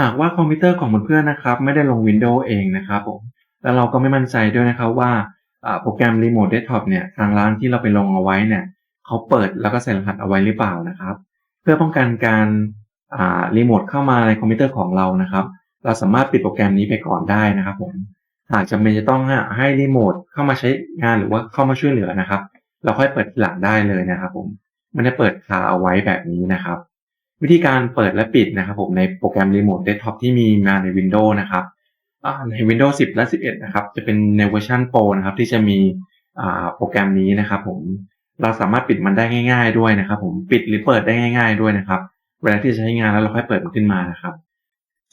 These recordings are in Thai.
หากว่าคอมพิวเตอร์ของเพื่อนๆนะครับ ไม่ได้ลง Windows เองนะครับผมแล้วเราก็ไม่มั่นใจด้วยนะครับว่าโปรแกรม Remote Desktop เนี่ยทางร้านที่เราไปลงเอาไว้เนี่ยเขาเปิดแล้วก็ใส่รหัสเอาไว้หรือเปล่านะครับ เพื่อป้องกันการรีโมทเข้ามาในคอมพิวเตอร์ของเรานะครับ เราสามารถปิดโปรแกรมนี้ไปก่อนได้นะครับผมหากจำเป็นจะต้องให้รีโมทเข้ามาใช้งานหรือว่าเข้ามาช่วยเหลือนะครับ เราค่อยเปิดทีหลังได้เลยนะครับผมไม่ได้เปิดคาเอาไว้แบบนี้นะครับ วิธีการเปิดและปิดนะครับผมในโปรแกรม Remote Desktop ที่มีมาใน Windows นะครับอ่าใน Windows 10 และ 11 นะครับ จะเป็นในเวอร์ชัน Pro นะครับที่จะมีอ่าโปรแกรมนี้นะครับผมเราสามารถปิดมันได้ง่าย ๆ ด้วยนะครับ ผมปิดหรือเปิดได้ง่าย ๆ ด้วยนะครับ เวลาที่จะใช้งานแล้วเราค่อยเปิดมันขึ้นมานะครับ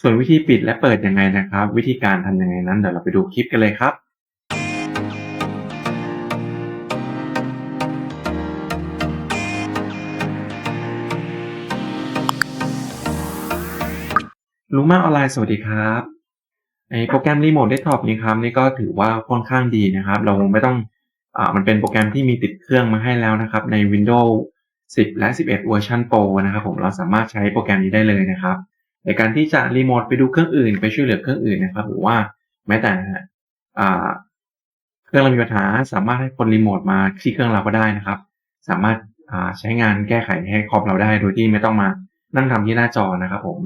ส่วนวิธีปิดและเปิดยังไงนะครับ วิธีการทำยังไงนั้นเดี๋ยวเราไปดูคลิปกันเลยครับ รู้มาออนไลน์สวัสดีครับไอโปรแกรม Remote Desktop นี้ครับนี่ก็ถือว่าค่อนข้างดีนะครับ เราไม่ต้องอ่ามันเป็นโปรแกรมที่มีติดเครื่องมาให้แล้วนะครับ ใน Windows 10 และ 11 เวอร์ชัน Pro นะครับผมเราสามารถใช้โปรแกรมนี้ได้เลยนะครับ ในการที่จะรีโมทไปดูเครื่องอื่น ไปช่วยเหลือเครื่องอื่นนะครับ หรือว่าแม้แต่อ่าเครื่องเรามีปัญหาสามารถให้คนรีโมทมาที่เครื่องเราก็ได้นะครับ สามารถอ่าใช้งานแก้ไขให้คอมเราได้โดยที่ไม่ต้องมานั่งทำที่หน้าจอนะครับผม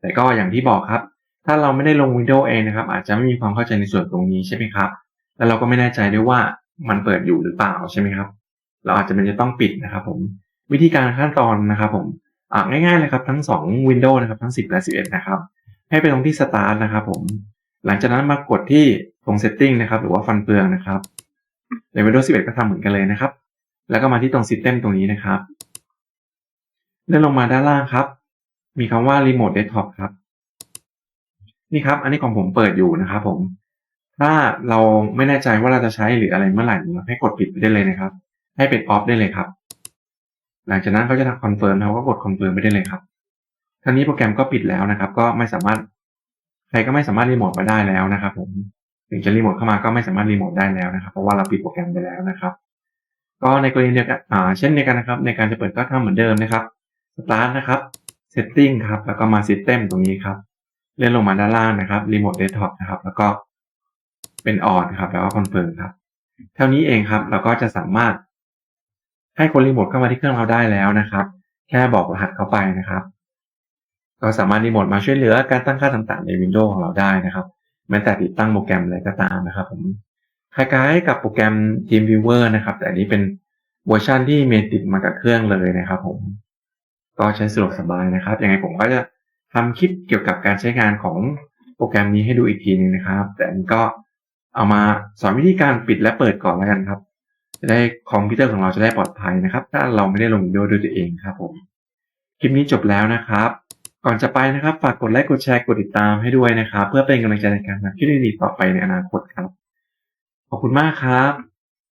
แต่ก็อย่างที่บอกครับ ถ้าเราไม่ได้ลง Windows เองนะครับ อาจจะไม่มีความเข้าใจในส่วนตรงนี้ใช่ไหมครับ แล้วเราก็ไม่แน่ใจด้วยว่ามันเปิดอยู่หรือเปล่าใช่ไหมครับ เราอาจจะเป็นจะต้องปิดนะครับ ผม วิธีการขั้นตอนนะครับ ผมง่ายๆเลยครับทั้ง 2 Windows นะครับทั้ง 10 และ 11 นะครับ ให้ไปตรงที่ Start นะครับ ผม หลังจากนั้นมากดที่ตรง Setting นะครับ หรือว่าฟันเฟืองนะครับใน Windows 11 ก็ทำเหมือนกันเลยนะครับ แล้วก็มาที่ตรง System ตรงนี้นะครับเลื่อนลงมาด้านล่างครับ มีคำว่า Remote Desktop ครับ นี่ครับ อันนี้ของผมเปิดอยู่นะครับผม ถ้าเราไม่แน่ใจว่าเราจะใช้หรืออะไรเมื่อไหร่เราให้กดปิดไปได้เลยนะครับ ให้เป็น off ได้เลยครับ หลังจากนั้นเขาจะทำ confirm เราก็กด confirm ไปได้เลยครับท่านี้โปรแกรมก็ปิดแล้วนะครับ ก็ไม่สามารถ ใครก็ไม่สามารถรีโมทมาได้แล้วนะครับ ผมถึงจะรีโมทเข้ามาก็ไม่สามารถรีโมทได้แล้วนะครับ เพราะว่าเราปิดโปรแกรมไปแล้วนะครับ ก็ในกรณีเดียวกันเช่นเดียวกันนะครับ ในการจะเปิดก็ทำเหมือนเดิมนะครับ start นะครับ setting ครับ แล้วก็มา system ตรงนี้ครับ เลื่อนลงมาด้านล่างนะครับ remote desktop นะครับ แล้วก็เป็น on ครับ แล้วก็ confirm ครับ เท่านี้เองครับ เราก็จะสามารถ ให้คนรีโมทเข้ามาที่เครื่องเราได้แล้วนะครับ แค่บอกรหัสเข้าไปนะครับ ก็สามารถรีโมทมาช่วยเหลือการตั้งค่าต่างๆ ใน Windows ของเราได้นะครับ แม้แต่ติดตั้งโปรแกรมอะไรก็ตามนะครับ ผมคล้ายๆกับโปรแกรม TeamViewer นะครับ แต่อันนี้เป็นเวอร์ชันที่เมนติดมากับเครื่องเลยนะครับผม ก็ใช้สะดวกสบายนะครับ ยังไงผมก็จะทำคลิปเกี่ยวกับการใช้งานของโปรแกรมนี้ให้ดูอีกทีนึงนะครับ แต่อันนี้ก็เอามาสอนวิธีการปิดและเปิดก่อนแล้วกันครับ จะได้คอมพิวเตอร์ของเราจะได้ปลอดภัยนะครับ ถ้าเราไม่ได้ลงวิดีโอด้วยตัวเองครับผมคลิปนี้จบแล้วนะครับ ก่อนจะไปนะครับ ฝากกดไลค์กดแชร์กดติดตามให้ด้วยนะครับ เพื่อเป็นกำลังใจในการทำคลิปดีๆต่อไปในอนาคตครับ ขอบคุณมากครับ